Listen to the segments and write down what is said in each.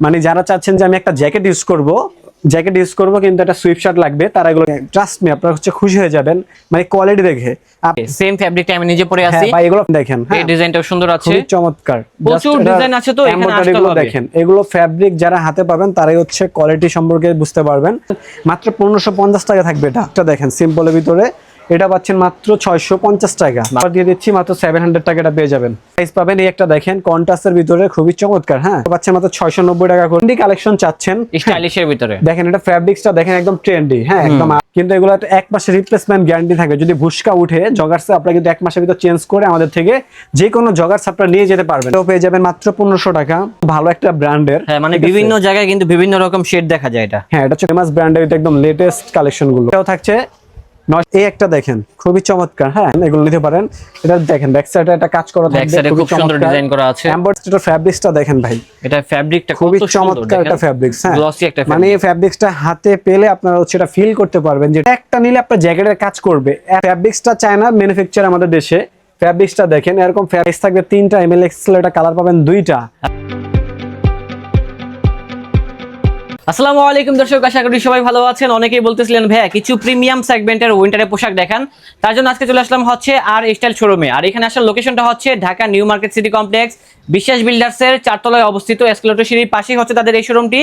মানে যারা চাচ্ছেন যে আমি একটা জ্যাকেট ইউজ করব জ্যাকেট ইউজ করব কিন্তু একটা সুইপ শার্ট লাগবে তারা এগুলো ট্রাস্ট মি আপনারা হচ্ছে খুশি হয়ে যাবেন। মানে কোয়ালিটি দেখে। সেম ফ্যাব্রিকটা আমি নিজে পরে হ্যাঁ আছি ভাই এগুলো দেখেন এই হ্যাঁ। ডিজাইনটাও সুন্দর আছে। খুবই চমৎকার। প্রচুর design আছে তো, এখানে আসতে হবে। দেখেন এগুলো ফ্যাব্রিক যারা হাতে পাবেন তারাই হচ্ছে কোয়ালিটি সম্পর্কে বুঝতে পারবেন। মাত্র পনেরোশো পঞ্চাশ টাকা থাকবে এটা। এটা দেখেন সিম্পলের ভিতরে। এটা পাচ্ছেন মাত্র ছয়শো পঞ্চাশ টাকা। আবার দিয়ে দিচ্ছি মাত্র সেভেন হান্ড্রেড টাকা এটা পেয়ে যাবেন। প্রাইস পাবেন এই একটা দেখেন কন্টাসের ভিতরে খুবই চমৎকার হ্যাঁ? পাচ্ছেন মাত্র ছয়শো নব্বই টাকা করে। কালেকশন চাচ্ছেন স্টাইলিশের ভিতরে। দেখেন এটা ফ্যাব্রিক্সটা দেখেন একদম ট্রেন্ডি হ্যাঁ? একদম কিন্তু এগুলো এক মাসের রিপ্লেসমেন্ট গ্যারান্টি থাকে। যদি ভুসকা উঠে জগার্স আপনারা কিন্তু এক মাসের ভিতর চেঞ্জ করে আমাদের থেকে যে কোনো জগার্স আপনারা নিয়ে যেতে পারবেন। তো পেয়ে যাবেন মাত্র পনেরোশো টাকা। ভালো একটা ব্র্যান্ডের হ্যাঁ মানে বিভিন্ন জায়গায় কিন্তু বিভিন্ন রকম শেড দেখা যায় এটা। হ্যাঁ এটা হচ্ছে ফেমাস ব্র্যান্ডের একদম লেটেস্ট কালেকশনগুলো এটাও থাকছে এই একটা দেখেন খুবই চমৎকার হ্যাঁ? এগুলো নিতে পারেন। এটা দেখেন ব্যাক সাইডে একটা কাজ করা ব্যাক সাইডে খুব সুন্দর ডিজাইন করা আছে। এমব্রয়ডারি ফ্যাব্রিক্সটা দেখেন ভাই। এটা ফ্যাব্রিকটা খুবই খুবই চমৎকার একটা ফ্যাব্রিক্স হ্যাঁ। গ্লসি একটা মানে এই ফ্যাব্রিক্সটা হাতে পেলে আপনারা হচ্ছে এটা ফিল করতে পারবেন যে একটা নিলে আপনার জ্যাকেটের কাজ করবে। ফ্যাব্রিক্সটা চায়না ম্যানুফ্যাকচার আমাদের দেশে। ফ্যাব্রিক্সটা দেখেন এরকম ফ্যাব্রিক্স থাকবে তিনটা এমএল এক্সেল এটা কালার পাবেন দুইটা। আসসালামু আলাইকুম দর্শক, আশা করি সবাই ভালো আছেন। অনেকেই বলতেছিলেন, ভাইয়া, কিছু প্রিমিয়াম সেগমেন্টের উইন্টারের পোশাক দেখান। তার জন্য আজকে চলে আসলাম হচ্ছে আর স্টাইল শোরুমে। আর এখানে আসার লোকেশনটা হচ্ছে Dhaka new market city complex, Biswas বিল্ডার্সের চারতলায় অবস্থিত এসকেলেটর সিঁড়ির পাশেই হচ্ছে তাদের এই শোরুমটি।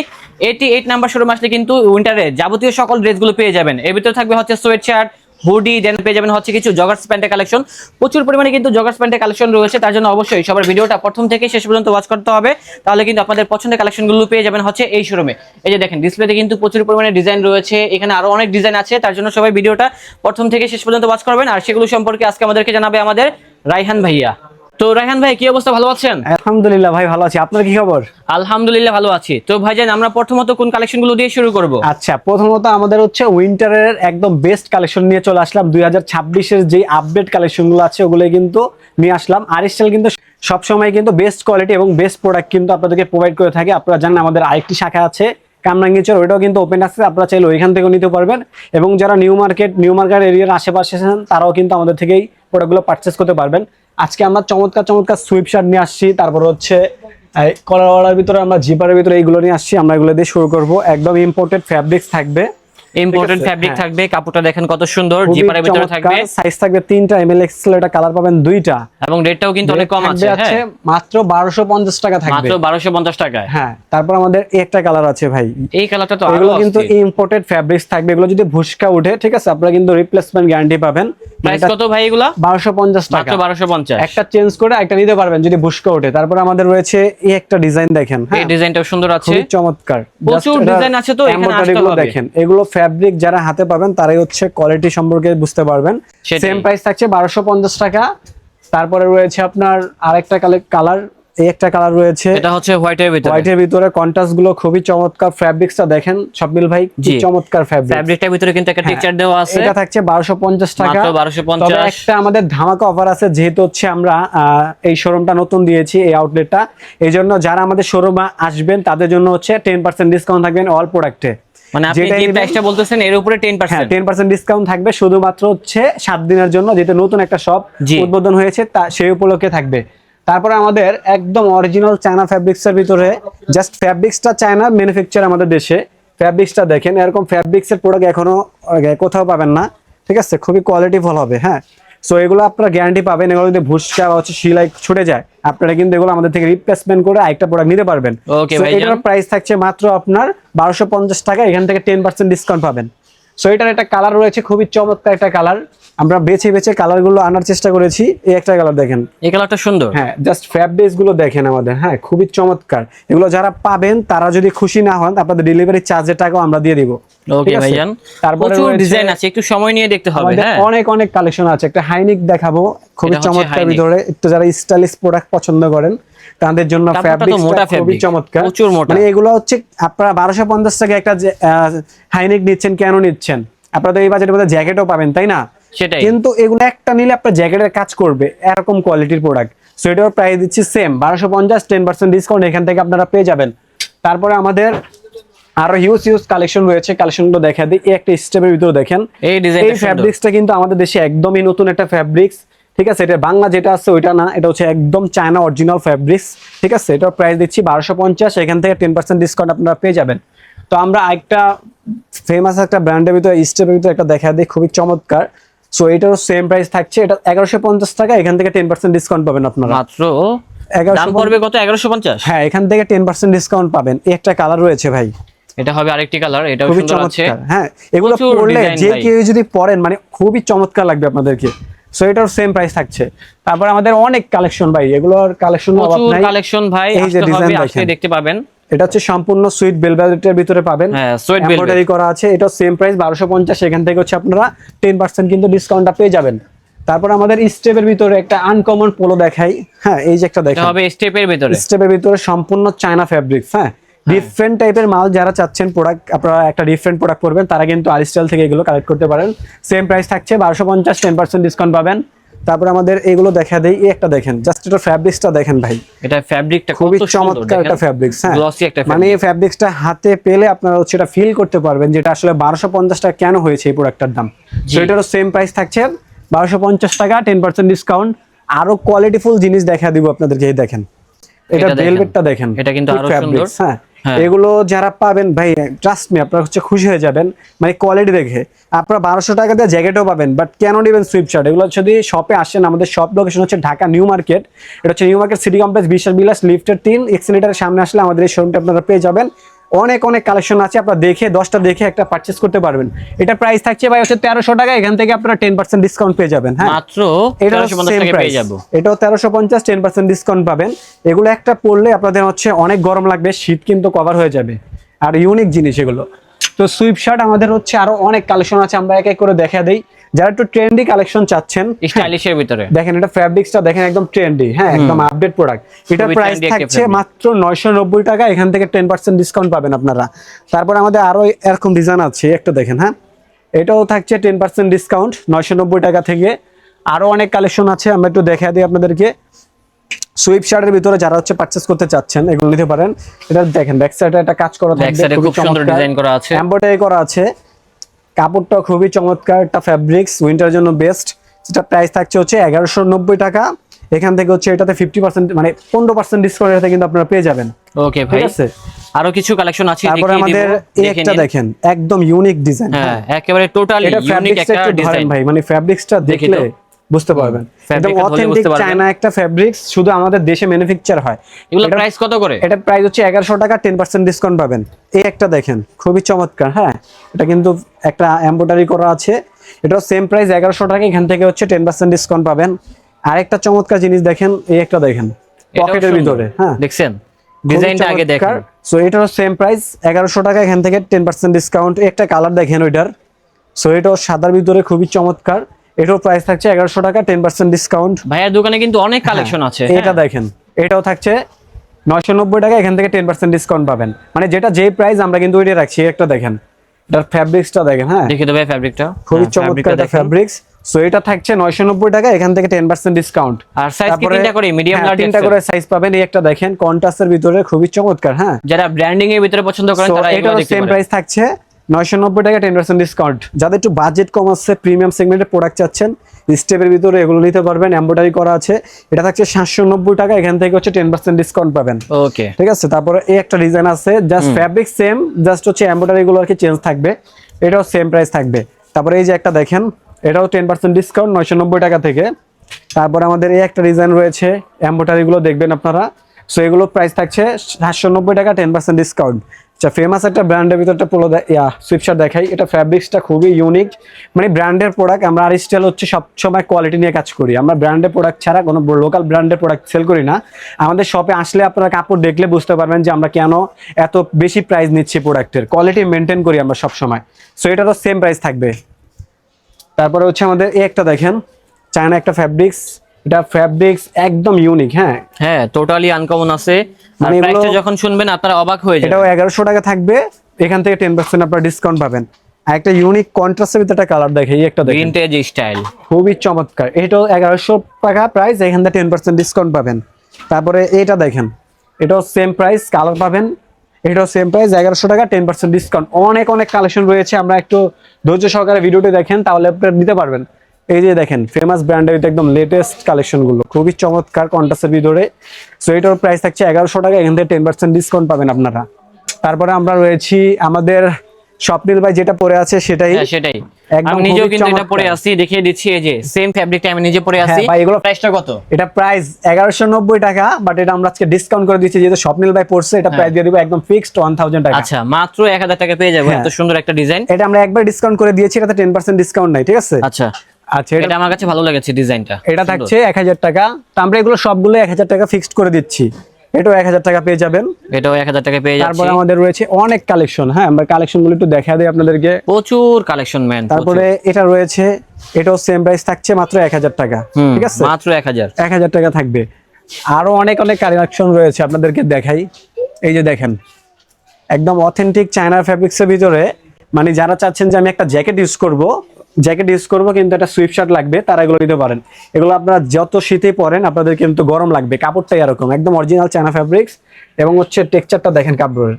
এইটি এইট নাম্বার শোরুম আসলে কিন্তু উইন্টারে যাবতীয় সকল ড্রেসগুলো পেয়ে যাবেন। এর ভিতরে থাকবে হচ্ছে সোয়েট শার্ট হুডি দেন পেয়ে যাবেন হচ্ছে কিছু জগার্স প্যান্টের কালেকশন প্রচুর পরিমাণে কিন্তু জগার্স প্যান্টের কালেকশন রয়েছে, তার জন্য অবশ্যই সবার ভিডিওটা প্রথম থেকে শেষ পর্যন্ত ওয়াচ করতে হবে। তাহলে কিন্তু আপনাদের পছন্দের কালেকশনগুলো পেয়ে যাবেন হচ্ছে এই শোরুমে এই যে দেখেন ডিসপ্লেতে কিন্তু প্রচুর পরিমাণে ডিজাইন রয়েছে, এখানে আরও অনেক ডিজাইন আছে, তার জন্য সবাই ভিডিওটা প্রথম থেকে শেষ পর্যন্ত ওয়াচ করবেন। আর সেগুলো সম্পর্কে আজকে আমাদেরকে জানাবে আমাদের রাইহান ভাইয়া। তো রাইহান ভাই কি অবস্থা? ভালো আছেন? আলহামদুলিল্লাহ ভাই ভালো আছি। আপনার কি খবর? আলহামদুলিল্লাহ ভালো আছি। তো ভাইজান আমরা প্রথমত কোন কালেকশনগুলো দিয়ে শুরু করব? আচ্ছা প্রথমত আমাদের হচ্ছে উইন্টারের একদম বেস্ট কালেকশন নিয়ে চলে আসলাম। দুই হাজার ছাব্বিশের যে আপডেট কালেকশনগুলো আছে ওগুলো কিন্তু নিয়ে আসলাম। আরিস্টাইল কিন্তু সবসময় কিন্তু বেস্ট কোয়ালিটি এবং বেস্ট প্রোডাক্ট কিন্তু আপনাদেরকে প্রোভাইড করে থাকে। আপনারা জানেন আমাদের আরেকটি শাখা আছে কামরাঙ্গিচর ওইটাও কিন্তু ওপেন আছে। আপনারা চাইলে ওইখান থেকেও নিতে পারবেন। এবং যারা নিউ মার্কেট নিউ মার্কেট এরিয়ার আশেপাশে আছেন তারাও কিন্তু আমাদের থেকেই প্রোডাক্টগুলো পারচেস করতে পারবেন। আজকে আমরা চমৎকার চমৎকার সুইপ শার্ট নিয়ে আসছি। তারপর হচ্ছে কলার ভিতরে আমরা জিপারের ভিতরে এইগুলো নিয়ে আসছি। আমরা এগুলো দিয়ে শুরু করব। একদম ইম্পোর্টেড ফ্যাব্রিক্স থাকবে। ইম্পর্টেন্ট আছে, ফ্যাব্রিক হ্যাঁ। থাকবে কাপড়টা দেখেন কত সুন্দর জিপারের ভিতরে থাকবে। সাইজ থাকবে তিনটা এমএল এক্সেল এটা কালার পাবেন দুইটা। এবং রেটটাও কিন্তু অনেক কম আছে হ্যাঁ। মাত্র বারোশো পঞ্চাশ টাকা থাকবে। মাত্র বারোশো পঞ্চাশ টাকায়। হ্যাঁ তারপর আমাদের এই একটা কালার আছে ভাই। এই কালারটা তো এগুলো কিন্তু। ইম্পোর্টেড ফ্যাব্রিক্স থাকবে এগুলো যদি ভুসকা উঠে ঠিক আছে আপনারা কিন্তু রিপ্লেসমেন্ট গ্যারান্টি পাবেন। প্রাইস কত ভাই এগুলা? বারোশো পঞ্চাশ টাকা। মাত্র বারোশো পঞ্চাশ। একটা চেঞ্জ করে একটা নিতে পারবেন যদি ভুসকা ওঠে। তারপর আমাদের রয়েছে এই একটা ডিজাইন দেখেন হ্যাঁ। এই ডিজাইনটাও সুন্দর আছে। খুবই চমৎকার। প্রচুর design আছে তো, এখানে আসতে হবে। দেখেন এগুলো ফ্যাব্রিক যারা হাতে পাবেন তারাই হচ্ছে কোয়ালিটি সম্পর্কে বুঝতে পারবেন। সেম প্রাইস থাকছে বারোশো পঞ্চাশ টাকা। তারপরে রয়েছে আপনার আরেকটা কালার এই একটা কালার রয়েছে। এটা হচ্ছে হোয়াইটের ভিতরে। হোয়াইটের ভিতরে কন্ট্রাস্টগুলো খুবই চমৎকার ফ্যাব্রিক্সটা দেখেন স্বপ্নিল ভাই কি। চমৎকার ফ্যাব্রিক ফ্যাব্রিকটার ভিতরে কিন্তু একটা টেক্সচার দেওয়া আছে। এটা থাকছে বারোশো পঞ্চাশ টাকা। মাত্র 1250 তবে একটা আমাদের ধামাকা অফার আছে যেহেতু হচ্ছে আমরা এই শোরুমটা নতুন দিয়েছি এই আউটলেটটা এই জন্য যারা আমাদের শোরুমে আসবেন তাদের জন্য হচ্ছে টেন পার্সেন্ট ডিসকাউন্ট থাকবেন অল প্রোডাক্টে মানে আপনি যে প্রাইসটা বলতেছেন এর উপরে টেন হ্যাঁ ডিসকাউন্ট থাকবে শুধুমাত্র হচ্ছে দিনের জন্য নতুন একটা শপ। উদ্বোধন হয়েছে তা সেই উপলক্ষে থাকবে। তারপরে আমাদের একদম অরিজিনাল চায়না ফ্যাব্রিক্সের ভিতরে জাস্ট ফ্যাব্রিক্সটা চায়না ম্যানুফ্যাকচার আমাদের দেশে। ফ্যাব্রিক্সটা দেখেন এরকম ফ্যাব্রিক্সের প্রোডাক্ট এখনও কোথাও পাবেন না। ঠিক আছে? খুবই কোয়ালিটিফুল হবে হ্যাঁ? সো এগুলো আপনারা গ্যারান্টি পাবেন। এগুলো যদি ভুসকা বা হচ্ছে শিলাই ছুটে যায় আপনারা কিন্তু এগুলো আমাদের থেকে রিপ্লেসমেন্ট করে আরেকটা প্রোডাক্ট নিতে পারবেন। এটার প্রাইস থাকছে মাত্র আপনার বারোশো পঞ্চাশ টাকা এখান থেকে টেন পার্সেন্ট ডিসকাউন্ট পাবেন। সো এটার একটা কালার রয়েছে খুবই চমৎকার একটা কালার আমরা বেছে বেছে কালারগুলো আনার চেষ্টা করেছি। এই একটা কালার দেখেন। এই কালারটা সুন্দর। হ্যাঁ জাস্ট ফ্যাব্রিক্সগুলো দেখেন আমাদের। হ্যাঁ খুবই চমৎকার। এগুলো যারা পাবেন তারা যদি খুশি না হন আপনাদের ডেলিভারি চার্জের টাকাও আমরা দিয়ে দিব। ওকে ভাইজান। তারপরে ডিজাইন আছে একটু সময় নিয়ে দেখতে হবে হ্যাঁ। অনেক অনেক কালেকশন আছে। একটা হাইনিক দেখাবো। খুবই চমৎকার। ভিতরে। একটু যারা স্টাইলিশ প্রোডাক্ট পছন্দ করেন তাদের জন্য ফ্যাব্রিক মোটা খুবই চমৎকার। প্রচুর মোটা। মানে এগুলো হচ্ছে আপনারা বারোশো পঞ্চাশ টাকা একটা হাইনিক নিচ্ছেন কেন নিচ্ছেন? আপনারা তো এই বাজেটের মধ্যে জ্যাকেটও পাবেন তাই না? সেটাই। কিন্তু এগুলো একটা নিলে আপনার জ্যাকেটের কাজ করবে এরকম কোয়ালিটির প্রোডাক্ট সো এটার প্রাইস দিচ্ছি সেম বারোশো পঞ্চাশ টেন পার্সেন্ট ডিসকাউন্ট এখান থেকে আপনারা পেয়ে যাবেন। তারপরে আমাদের আরও হিউজ হিউজ কালেকশন রয়েছে কালেকশনগুলো দেখা দিই। এই একটা স্টেপের ভিতরে দেখেন। এই ফ্যাব্রিক্সটা কিন্তু আমাদের দেশে একদমই নতুন একটা ফ্যাব্রিক্স ঠিক আছে এটা বাংলা যেটা আছে ওইটা না এটা হচ্ছে একদম চায়না অরিজিনাল ফ্যাব্রিক্স ঠিক আছে? এটার প্রাইস দিচ্ছি বারোশো পঞ্চাশ এখান থেকে টেন পার্সেন্ট ডিসকাউন্ট আপনারা পেয়ে যাবেন। তো আমরা একটা ফেমাস একটা ব্র্যান্ডের ভিতরে স্টেপের ভিতরে একটা দেখা দিই খুবই চমৎকার। সো এটারও সেম প্রাইস থাকছে এটা এগারোশো পঞ্চাশ টাকা এখান থেকে টেন পার্সেন্ট ডিসকাউন্ট পাবেন আপনারা। মাত্র? 1150 দাম পড়বে কত? এগারোশো পঞ্চাশ? হ্যাঁ এখান থেকে টেন পার্সেন্ট ডিসকাউন্ট পাবেন। এই একটা কালার রয়েছে ভাই। এটা হবে আরেকটি কালার এটাও খুবই চমৎকার। হ্যাঁ এগুলো পরলে যে কেউ যদি পরেন মানে খুবই চমৎকার লাগবে আপনাদেরকে। সো এটার সেম প্রাইস থাকছে। তারপর আমাদের অনেক কালেকশন ভাই এগুলোর কালেকশন অভাব নাই। কালেকশন ভাই এই যে আসলে দেখেন। দেখতে পাবেন। এটা হচ্ছে সম্পূর্ণ সুইট বেলভেটের ভিতরে পাবেন। হ্যাঁ, velvet। এমব্রয়ডারি করা আছে এটা সেম প্রাইস বারোশো পঞ্চাশ এখান থেকে হচ্ছে আপনারা টেন পার্সেন্ট কিন্তু ডিসকাউন্টটা পেয়ে যাবেন। তারপর আমাদের স্টেপের ভিতরে একটা আনকমন পোলো দেখাই। হ্যাঁ এই যে একটা দেখেন। হবে স্টেপের ভিতরে। স্টেপের ভিতরে সম্পূর্ণ চায়না ফ্যাব্রিক্স হ্যাঁ। ডিফারেন্ট টাইপের মাল যারা চাচ্ছেন প্রোডাক্ট আপনারা একটা ডিফারেন্ট প্রোডাক্ট করবেন তারা কিন্তু আরিস্টাইল থেকে এগুলো কালেক্ট করতে পারেন। সেম প্রাইস থাকছে বারোশো পঞ্চাশ টেন পার্সেন্ট ডিসকাউন্ট পাবেন। তারপর আমাদের এগুলো দেখা দেই এই একটা দেখেন জাস্ট এটা ফ্যাব্রিক্সটা দেখেন ভাই। এটা ফ্যাব্রিকটা খুবই চমৎকার একটা ফ্যাব্রিক্স হ্যাঁ। মানে এই ফ্যাব্রিক্সটা হাতে পেলে আপনারা হচ্ছে এটা ফিল করতে পারবেন যেটা আসলে বারোশো পঞ্চাশ টাকা কেন হয়েছে এই প্রোডাক্টটার দাম। তো এটারও সেম প্রাইস থাকছে বারোশো পঞ্চাশ টাকা টেন পার্সেন্ট ডিসকাউন্ট আরও কোয়ালিটিফুল জিনিস দেখা দিব আপনাদেরকে এই দেখেন। এটা। ভেলভেটটা দেখেন। এটা কিন্তু আরও সুন্দর। হ্যাঁ হ্যাঁ। এগুলো যারা পাবেন, ভাই ট্রাস্ট মি আপনারা হচ্ছে খুশি হয়ে যাবেন। মানে কোয়ালিটি দেখে। আপনারা বারোশো টাকা দিয়ে জ্যাকেটও পাবেন বাট কেন নেবেন সুইপ শার্ট এগুলো যদি শপে আসেন, আমাদের শপ লোকেশন হচ্ছে ঢাকা নিউ মার্কেট এটা হচ্ছে নিউ মার্কেট সিটি কমপ্লেক্স বিশাল বিলাস লিফটের তিন এক্সিলেটারের সামনে আসলে আমাদের এই শোরুমটা আপনারা পেয়ে যাবেন। অনেক অনেক কালেকশন আছে। আপনারা দেখে দশটা দেখে একটা পারচেস করতে পারবেন। এটা প্রাইস থাকছে ভাই হচ্ছে তেরোশো টাকা এখান থেকে আপনারা টেন পার্সেন্ট ডিসকাউন্ট পেয়ে যাবেন হ্যাঁ? মাত্র এটা 1350 টাকায় পেয়ে যাব। এটাও তেরোশো পঞ্চাশ টেন পার্সেন্ট ডিসকাউন্ট পাবেন। এগুলো একটা পড়লে আপনাদের হচ্ছে অনেক গরম লাগবে শীত কিন্তু কভার হয়ে যাবে। আর ইউনিক জিনিস এগুলো। তো সুইপ শার্ট আমাদের হচ্ছে আরও অনেক কালেকশন আছে আমরা এক এক করে দেখা দেই। যারা একটু ট্রেন্ডি কালেকশন চাচ্ছেন স্টাইলিশের ভিতরে। দেখেন এটা ফ্যাব্রিক্সটা দেখেন একদম ট্রেন্ডি হ্যাঁ একদম আপডেট প্রোডাক্ট এটা প্রাইস থাকছে মাত্র নয়শো নব্বই টাকা এখান থেকে টেন পার্সেন্ট ডিসকাউন্ট পাবেন আপনারা। তারপর আমাদের আরও এরকম ডিজাইন আছে একটা দেখেন হ্যাঁ এটাও থাকছে টেন পার্সেন্ট ডিসকাউন্ট নয়শো নব্বই টাকা থেকে। আরও অনেক কালেকশন আছে আমরা একটু দেখা দিই আপনাদেরকে। সুইপ শার্টের ভিতরে যারা হচ্ছে পারচেস করতে চাচ্ছেন এগুলো নিতে পারেন। এটা দেখেন ব্যাক সাইডে একটা কাজ করা সাইডে খুব সুন্দর ডিজাইন করা আছে। এমব্রয়ডারি করা আছে। কাপড়টা খুবই চমৎকার একটা ফ্যাব্রিক্স উইন্টারের জন্য বেস্ট সেটা প্রাইস থাকছে হচ্ছে এগারোশো নব্বই টাকা। এখান থেকে হচ্ছে এটাতে ফিফটি পার্সেন্ট মানে পনেরো পার্সেন্ট ডিসকাউন্ট এটাতে কিন্তু আপনারা পেয়ে যাবেন। ওকে ভাই। ঠিক আছে? আরও কিছু কালেকশন আছে তারপরে আমাদের একটা দেখেন একদম ইউনিক ডিজাইন হ্যাঁ একেবারে টোটালি ইউনিক একটা ডিজাইন ভাই মানে ফ্যাব্রিক্সটা দেখি দেখলে। বুঝতে পারবেন। একদম অথেন্টিক। চায়না একটা ফ্যাব্রিক্স শুধু আমাদের দেশে ম্যানুফ্যাকচার হয়। এগুলো এটা- প্রাইস কত করে? এটার প্রাইস হচ্ছে এগারোশো টাকা টেন পার্সেন্ট ডিসকাউন্ট পাবেন। এই একটা দেখেন খুবই চমৎকার হ্যাঁ? এটা কিন্তু একটা এম্ব্রয়ডারি করা আছে। এটাও সেম প্রাইস এগারোশো টাকা এখান থেকে হচ্ছে টেন পার্সেন্ট ডিসকাউন্ট পাবেন। আরেকটা চমৎকার জিনিস দেখেন এই একটা দেখেন পকেটের ভিতরে হ্যাঁ? দেখছেন? ডিজাইনটা আগে দেখেন। সো এটারও সেম প্রাইস এগারোশো টাকা এখান থেকে টেন পার্সেন্ট ডিসকাউন্ট একটা কালার দেখেন ওইটার। সো এটাও সাদার ভিতরে খুবই চমৎকার। এটাও প্রাইস থাকছে এগারোশো টাকা টেন পার্সেন্ট ডিসকাউন্ট ভাইয়ার দোকানে কিন্তু অনেক কালেকশন আছে। এটা হ্যাঁ। দেখেন এটাও থাকছে নয়শো নব্বই টাকা এখান থেকে টেন পার্সেন্ট ডিসকাউন্ট পাবেন। মানে যেটা যে প্রাইস আমরা কিন্তু ওইটা রাখছি একটা দেখেন এটার ফ্যাব্রিক্সটা দেখেন হ্যাঁ। দেখি ভাই ফ্যাব্রিকটা খুবই চমৎকার একটা ফ্যাব্রিক্স সো এটা থাকছে নয়শো নব্বই টাকা এখান থেকে টেন পার্সেন্ট ডিসকাউন্ট আর size কি তিনটা করে? মিডিয়াম large, তিনটা করে সাইজ পাবেন এই একটা দেখেন কন্ট্রাস্টের ভিতরে খুবই চমৎকার হ্যাঁ। যারা ব্র্যান্ডিং এর ভিতরে পছন্দ করেন তারা দেখতে সেম প্রাইস থাকছে নয়শো নব্বই টাকা টেন পার্সেন্ট ডিসকাউন্ট যাদের একটু বাজেট কম আছে প্রিমিয়াম সেগমেন্টের প্রোডাক্ট চাচ্ছেন স্টেপের ভিতরে এগুলো নিতে পারবেন এম্ব্রয়ডারি করা আছে। এটা থাকছে সাতশো নব্বই টাকা এখান থেকে হচ্ছে টেন পার্সেন্ট ডিসকাউন্ট পাবেন। ওকে ঠিক আছে? তারপরে এই একটা ডিজাইন আছে জাস্ট ফ্যাব্রিক সেম জাস্ট হচ্ছে এম্ব্রয়ডারি গুলো আর কি চেঞ্জ থাকবে। এটাও সেম প্রাইস থাকবে। তারপরে এই যে একটা দেখেন এটাও টেন পার্সেন্ট ডিসকাউন্ট নয়শো নব্বই টাকা থেকে। তারপর আমাদের এই একটা ডিজাইন রয়েছে এম্ব্রয়ডারি গুলো দেখবেন আপনারা। সো এগুলো প্রাইস থাকছে সাতশো নব্বই টাকা টেন পার্সেন্ট ডিসকাউন্ট আচ্ছা ফেমাস একটা ব্র্যান্ডের ভিতরটা পুরো ইয়া সুইপশার দেখাই। এটা ফ্যাব্রিক্সটা খুবই ইউনিক মানে ব্র্যান্ডের প্রোডাক্ট আমরা আর স্টাইল হচ্ছে সবসময় কোয়ালিটি নিয়ে কাজ করি। আমরা ব্র্যান্ডের প্রোডাক্ট ছাড়া কোনো লোকাল ব্র্যান্ডের প্রোডাক্ট সেল করি না। আমাদের শপে আসলে আপনারা কাপড় দেখলে বুঝতে পারবেন যে আমরা কেন এত বেশি প্রাইস নিচ্ছি প্রোডাক্টের কোয়ালিটি মেনটেন করি আমরা সবসময় সো এটা তো সেম প্রাইস থাকবে। তারপরে হচ্ছে আমাদের এই একটা দেখেন। চায়না একটা ফ্যাব্রিক্স এটা ফ্যাব্রিক্স একদম ইউনিক হ্যাঁ? হ্যাঁ টোটালি আনকমন আছে। আর মানে প্রাইসটা যখন শুনবেন আপনারা অবাক হয়ে যাবেন। এটাও এগারোশো টাকা থাকবে। এখান থেকে টেন পার্সেন্ট আপনারা ডিসকাউন্ট পাবেন। আর একটা ইউনিক কন্ট্রাস্টের ভিতরে একটা কালার দেখে এই একটা দেখেন। ভিনটেজ স্টাইল খুবই চমৎকার। এটাও এগারোশো টাকা প্রাইস এখান থেকে টেন পার্সেন্ট ডিসকাউন্ট পাবেন। তারপরে এটা দেখেন। এটাও সেম প্রাইস কালার পাবেন। এটাও সেম প্রাইস এগারোশো টাকা টেন পার্সেন্ট ডিসকাউন্ট অনেক অনেক কালেকশন রয়েছে। আমরা একটু ধৈর্য সহকারে ভিডিওটি দেখেন তাহলে আপনারা নিতে পারবেন। এই যে দেখেন ফেমাস ব্র্যান্ডের এটা একদম লেটেস্ট কালেকশনগুলো। খুবই চমৎকার কন্টাসের ভিতরে। সো এটার প্রাইস থাকছে এগারোশো টাকা এখান থেকে টেন পার্সেন্ট ডিসকাউন্ট পাবেন আপনারা। তারপরে আমরা রয়েছি আমাদের স্বপ্নিল ভাই যেটা পরে আছে সেটাই। হ্যাঁ সেটাই। আমি নিজেও খুবই কিন্তু এটা পরে আসছি দেখিয়ে দিচ্ছি এই যে সেম ফ্যাব্রিকটা আমি নিজে পরে হ্যাঁ, ভাই, এগুলো- প্রাইসটা কত? এটা প্রাইস এগারোশো নব্বই টাকা বাট এটা আমরা আজকে ডিসকাউন্ট করে দিচ্ছি যেহেতু স্বপ্নিল ভাই পড়ছে এটা প্রাইস দিয়ে দিব একদম ফিক্সড ওয়ান থাউজেন্ড টাকা। আচ্ছা মাত্র এক হাজার টাকা পেয়ে যাব হ্যাঁ। এত সুন্দর একটা ডিজাইন এটা আমরা একবার ডিসকাউন্ট করে দিয়েছি এটাতে ডিসকাউন্ট নাই ঠিক আছে? আচ্ছা। আচ্ছা এটা আমার কাছে ভালো লেগেছে ডিজাইনটা। এটা থাকছে এক হাজার টাকা। তো আমরা এগুলো সবগুলো এক হাজার টাকা ফিক্সড করে দিচ্ছি। এটাও এক হাজার টাকা পেয়ে যাবেন। এটাও এক হাজার টাকা পেয়ে যাচ্ছে। তারপরে আমাদের রয়েছে অনেক কালেকশন হ্যাঁ আমরা কালেকশনগুলো একটু দেখা দিই আপনাদেরকে। প্রচুর কালেকশন ম্যান তারপরে এটা রয়েছে এটাও সেম প্রাইস থাকছে মাত্র এক হাজার টাকা ঠিক আছে? মাত্র এক হাজার। এক হাজার টাকা থাকবে। আরও অনেক অনেক কালেকশন রয়েছে আপনাদেরকে দেখাই। এই যে দেখেন একদম অথেন্টিক চায়না ফ্যাব্রিক্সের ভিতরে মানে যারা চাচ্ছেন যে আমি একটা জ্যাকেট ইউজ করব জ্যাকেট ইউজ করব কিন্তু একটা সুইপ শার্ট লাগবে তারা এগুলো নিতে পারেন। এগুলো আপনারা যত শীতে পরেন আপনাদের কিন্তু গরম লাগবে। কাপড়টাই এরকম একদম অরিজিনাল চায়না ফ্যাব্রিক্স এবং হচ্ছে টেক্সচারটা দেখেন কাপড়ের।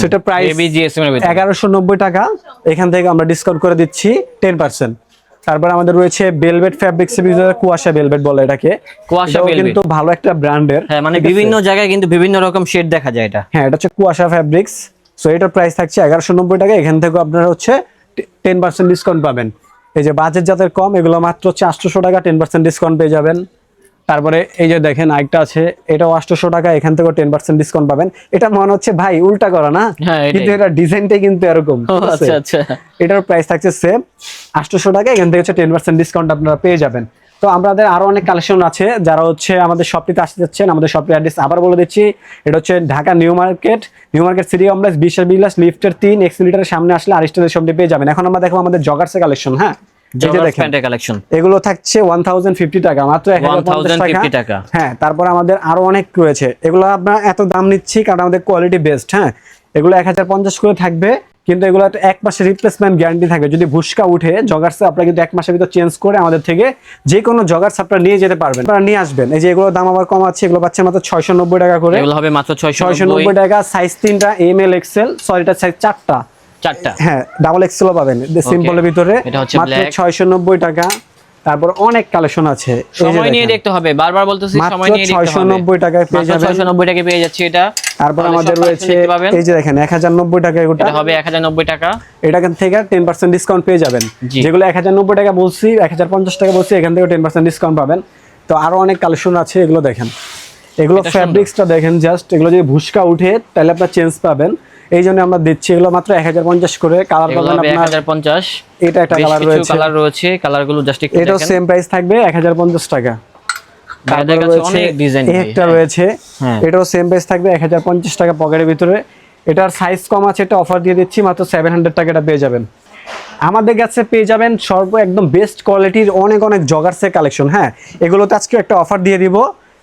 সেটা প্রাইস এগারোশো নব্বই টাকা এখান থেকে আমরা ডিসকাউন্ট করে দিচ্ছি টেন পার্সেন্ট তারপর আমাদের রয়েছে বেলভেট ফ্যাব্রিক্স কুয়াশা বেলভেট বলে এটাকে। কুয়াশা কিন্তু ভালো একটা ব্র্যান্ডের হ্যাঁ মানে বিভিন্ন জায়গায় কিন্তু বিভিন্ন রকম শেড দেখা যায় এটা। হ্যাঁ এটা হচ্ছে কুয়াশা ফ্যাব্রিক্স সো এটার প্রাইস থাকছে এগারোশো নব্বই টাকা এখান থেকে আপনারা হচ্ছে টেন পার্সেন্ট ডিসকাউন্ট পাবেন। এই যে বাজেট যাদের কম এগুলো মাত্র হচ্ছে আটশোশো টাকা টেন পার্সেন্ট ডিসকাউন্ট পেয়ে যাবেন। তারপরে এই যে দেখেন আরেকটা আছে এটাও আটশোশো টাকা এখান থেকে টেন পার্সেন্ট ডিসকাউন্ট পাবেন। এটা মনে হচ্ছে ভাই উল্টা করা না? হ্যাঁ, কিন্তু এটা ডিজাইনটাই কিন্তু এরকম? আচ্ছা আচ্ছা। এটার প্রাইস থাকছে সেম আটশোশো টাকা এখান থেকে হচ্ছে টেন পার্সেন্ট ডিসকাউন্ট আপনারা পেয়ে যাবেন। তো আমাদের আরও অনেক কালেকশন আছে যারা হচ্ছে আমাদের শপটিতে আসতে যাচ্ছেন আমাদের শপটির অ্যাড্রেস আবার বলে দিচ্ছি এটা হচ্ছে Dhaka new market new market city complex বিশাল বিলাস লিফটের তিন এক্সিলিটারের সামনে আসলে আরিস্টারের শপটি পেয়ে যাবেন। এখন আমরা দেখব আমাদের জগার্সের কালেকশন হ্যাঁ? জগার্স দেখেন কালেকশন এগুলো থাকছে ওয়ান থাউজেন্ড ফিফটি টাকা মাত্র এক হাজার টাকা। টাকা। হ্যাঁ তারপর আমাদের আরও অনেক রয়েছে। এগুলো আমরা এত দাম নিচ্ছি কারণ আমাদের কোয়ালিটি বেস্ট হ্যাঁ? এগুলো এক হাজার পঞ্চাশ করে থাকবে। কিন্তু এগুলো একটা এক মাসের রিপ্লেসমেন্ট গ্যারান্টি থাকে। যদি ভুসকা উঠে জগার্সে আপনারা কিন্তু এক মাসের ভিতর চেঞ্জ করে আমাদের থেকে যে কোনো জগার্স আপনারা নিয়ে যেতে পারবেন। আপনারা নিয়ে আসবেন। এই যে এগুলো দাম আবার কম আছে এগুলো পাচ্ছেন মাত্র ছয়শো নব্বই টাকা করে। এগুলো হবে মাত্র ছয়শো ছয়শো নব্বই টাকা সাইজ তিনটা এম এল এক্সেল সরি এটা সাইজ চারটা। চারটা। হ্যাঁ ডাবল এক্সেলও পাবেন। সিম্পলের ভিতরে মাত্র ছয়শো নব্বই টাকা। তারপর অনেক কালেকশন আছে। সময় নিয়ে দেখতে হবে বারবার বলতেছি সময় নিয়ে দেখতে হবে। 690 টাকায় পেয়ে যাবেন। ছয়শো নব্বই টাকা পেয়ে যাচ্ছে এটা। তারপর আমাদের রয়েছে। এই যে দেখেন এক হাজার নব্বই টাকা এটা হবে এক হাজার নব্বই টাকা। এটা থেকে টেন পার্সেন্ট ডিসকাউন্ট পেয়ে যাবেন। যেগুলো এক হাজার নব্বই টাকা বলছি এক হাজার পঞ্চাশ টাকা বলছি এখান থেকে টেন পার্সেন্ট ডিসকাউন্ট পাবেন। তো আরও অনেক কালেকশন আছে এগুলো দেখেন। এগুলো। ফ্যাব্রিক্সটা দেখেন জাস্ট এগুলো যদি ভুসকা উঠে তাহলে আপনার চেঞ্জ পাবেন। এই জন্য আমরা দিচ্ছি এগুলো মাত্র এক হাজার পঞ্চাশ করে কালার পাবেন আপনার পঞ্চাশ। এটা একটা কালার রয়েছে। কালার রয়েছে কালারগুলো জাস্ট এটাও সেম প্রাইস থাকবে এক হাজার পঞ্চাশ টাকা। রয়েছে একটা রয়েছে হ্যাঁ। এটাও সেম প্রাইস থাকবে এক হাজার পঞ্চাশ টাকা পকেটের ভিতরে। এটার সাইজ কম আছে এটা অফার দিয়ে দিচ্ছি মাত্র সেভেন হান্ড্রেড পেয়ে যাবেন। আমাদের কাছে পেয়ে যাবেন সর্ব একদম বেস্ট কোয়ালিটির অনেক অনেক জগার্সের কালেকশন হ্যাঁ। এগুলোতে আজকে একটা অফার দিয়ে দিব।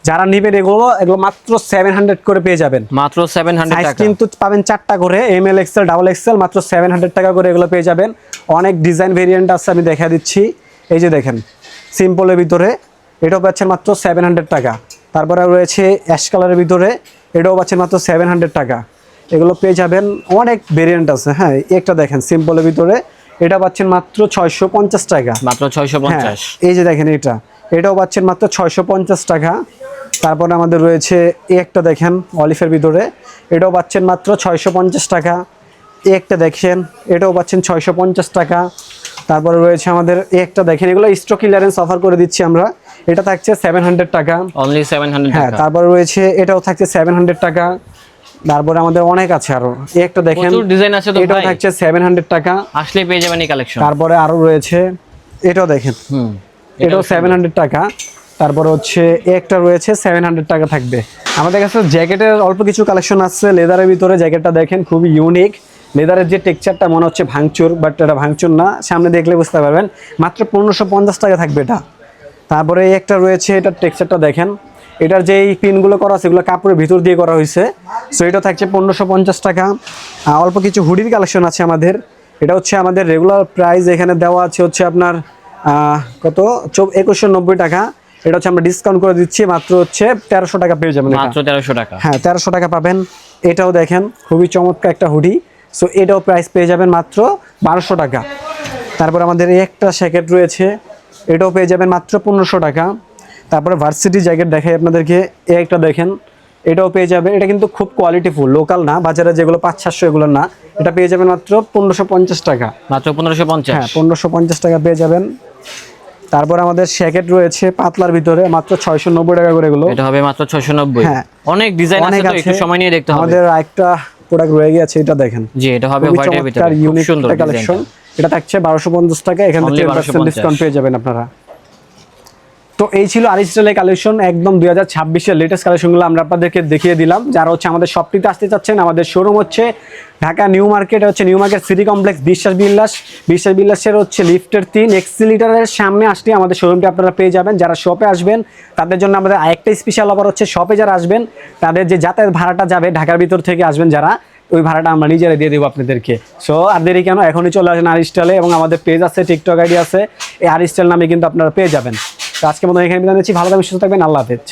যারা নিবেন এগুলো এগুলো মাত্র সেভেন হান্ড্রেড করে পেয়ে যাবেন। মাত্র সেভেন হান্ড্রেড টাকা। কিন্তু পাবেন চারটা করে M L XL double XL মাত্র সেভেন হান্ড্রেড টাকা করে এগুলো পেয়ে যাবেন। অনেক ডিজাইন ভেরিয়েন্ট আছে আমি দেখা দিচ্ছি। এই যে দেখেন সিম্পলের ভিতরে এটাও পাচ্ছেন মাত্র সেভেন হান্ড্রেড টাকা। তারপরে রয়েছে অ্যাশ কালারের ভিতরে এটাও পাচ্ছেন মাত্র সেভেন হান্ড্রেড টাকা। এগুলো পেয়ে যাবেন অনেক ভেরিয়েন্ট আছে হ্যাঁ একটা দেখেন সিম্পলের ভিতরে এটা পাচ্ছেন মাত্র ছয়শো পঞ্চাশ টাকা। মাত্র ছয়শো হ্যাঁ পঞ্চাশ এই যে দেখেন এটা এটাও পাচ্ছেন মাত্র ছয়শো পঞ্চাশ টাকা। তারপরে আমাদের রয়েছে এই একটা দেখেন অলিফের ভিতরে। এটাও পাচ্ছেন মাত্র ছয়শো পঞ্চাশ টাকা। এই একটা দেখেন এটাও পাচ্ছেন ছয়শো পঞ্চাশ টাকা। তারপরে রয়েছে আমাদের এই একটা দেখেন এগুলো স্টক ক্লিয়ারেন্স অফার করে দিচ্ছি আমরা। এটা থাকছে সেভেন হান্ড্রেড টাকা। অনলি সেভেন হান্ড্রেড হ্যাঁ তারপরে রয়েছে এটাও থাকছে সেভেন হান্ড্রেড টাকা। তারপরে আমাদের অনেক আছে আরও। একটা দেখেন ডিজাইন আছে এটাও থাকছে সেভেন হান্ড্রেড টাকা। আসলে পেয়ে যাবেন এই কালেকশন তারপরে আরও রয়েছে এটাও দেখেন। এটাও সেভেন হান্ড্রেড টাকা। তারপর হচ্ছে একটা রয়েছে সেভেন হান্ড্রেড টাকা থাকবে। আমাদের কাছে জ্যাকেটের অল্প কিছু কালেকশন আছে লেদারের ভিতরে জ্যাকেটটা দেখেন, খুবই ইউনিক লেদারের যে টেক্সচারটা মনে হচ্ছে ভাঙচুর বাট এটা ভাঙচুর না, সামনে দেখলে বুঝতে পারবেন। মাত্র পনেরোশো পঞ্চাশ টাকা থাকবে এটা। তারপরে একটা রয়েছে এটার টেক্সচারটা দেখেন। এটার যেই পিনগুলো করা আছে, এগুলো কাপড়ের ভিতর দিয়ে করা হয়েছে। সো এটা থাকছে পনেরোশো পঞ্চাশ টাকা। অল্প কিছু হুডির কালেকশন আছে আমাদের। এটা হচ্ছে আমাদের রেগুলার প্রাইস এখানে দেওয়া আছে হচ্ছে আপনার কত? একুশশো নব্বই টাকা। এটা হচ্ছে আমরা ডিসকাউন্ট করে দিচ্ছি মাত্র হচ্ছে তেরোশো টাকা পেয়ে যাবেন। মাত্র তেরোশো টাকা। হ্যাঁ তেরোশো টাকা পাবেন। এটাও দেখেন খুবই চমৎকার একটা হুডি। সো এটাও প্রাইস পেয়ে যাবেন মাত্র বারোশো টাকা। তারপর আমাদের এই একটা স্যাকেট রয়েছে এটাও পেয়ে যাবেন মাত্র পনেরোশো টাকা। তারপরে ভার্সিটি জ্যাকেট দেখাই আপনাদেরকে এ একটা দেখেন এটাও পেয়ে যাবেন এটা কিন্তু খুব কোয়ালিটিফুল লোকাল না বাজারে যেগুলো পাঁচ সাতশো এগুলো না এটা পেয়ে যাবেন মাত্র পনেরোশো পঞ্চাশ টাকা। মাত্র পনেরোশো পঞ্চাশ। হ্যাঁ পনেরোশো পঞ্চাশ টাকা পেয়ে যাবেন। তারপর আমাদের শ্যাকেট রয়েছে পাতলার ভিতরে মাত্র ছয়শো নব্বই টাকা করে এগুলো। এটা হবে মাত্র ছয়শো নব্বই। হ্যাঁ। অনেক ডিজাইন আছে তো একটু সময় নিয়ে দেখতে হবে। আমাদের একটা প্রোডাক্ট রয়ে গেছে এটা দেখেন। জি এটা হবে হোয়াইটের ভিতরে। ইউনিক সুন্দর কালেকশন এটা থাকছে বারোশো পঞ্চাশ টাকা এখানে 1250 ডিসকাউন্ট পেয়ে যাবেন আপনারা। তো এই ছিল আরিস্টাইলের কালেকশন একদম দুই হাজার ছাব্বিশের লেটেস্ট কালেকশনগুলো আমরা আপনাদেরকে দেখিয়ে দিলাম। যারা হচ্ছে আমাদের শপটিতে আসতে চাচ্ছেন, আমাদের শোরুম হচ্ছে ঢাকা নিউ মার্কেট হচ্ছে new market city complex Biswas বিল্লাস। বিশ্বাস বিল্লাসের হচ্ছে লিফটের তিন এক্সিলিটারের সামনে আসলে আমাদের শোরুমটি আপনারা পেয়ে যাবেন। যারা শপে আসবেন, তাদের জন্য আমাদের আরেকটা স্পেশাল অফার হচ্ছে শপে যারা আসবেন, তাদের যে যাতায়াত ভাড়াটা যাবে, ঢাকার ভিতর থেকে আসবেন যারা, ওই ভাড়াটা আমরা নিজেরা দিয়ে দেবো আপনাদেরকে। সো আর দেরি কেন, এখনই চলে আসেন আর স্টাইলে এবং আমাদের পেজ আছে টিকটক আইডি আছে, এই আর স্টাইল নামে কিন্তু আপনারা পেয়ে যাবেন। আজকে মতো এখানে বিদায় নিচ্ছি। ভালো থাকবেন সুস্থ থাকবেন। আল্লাহ হাফেজ।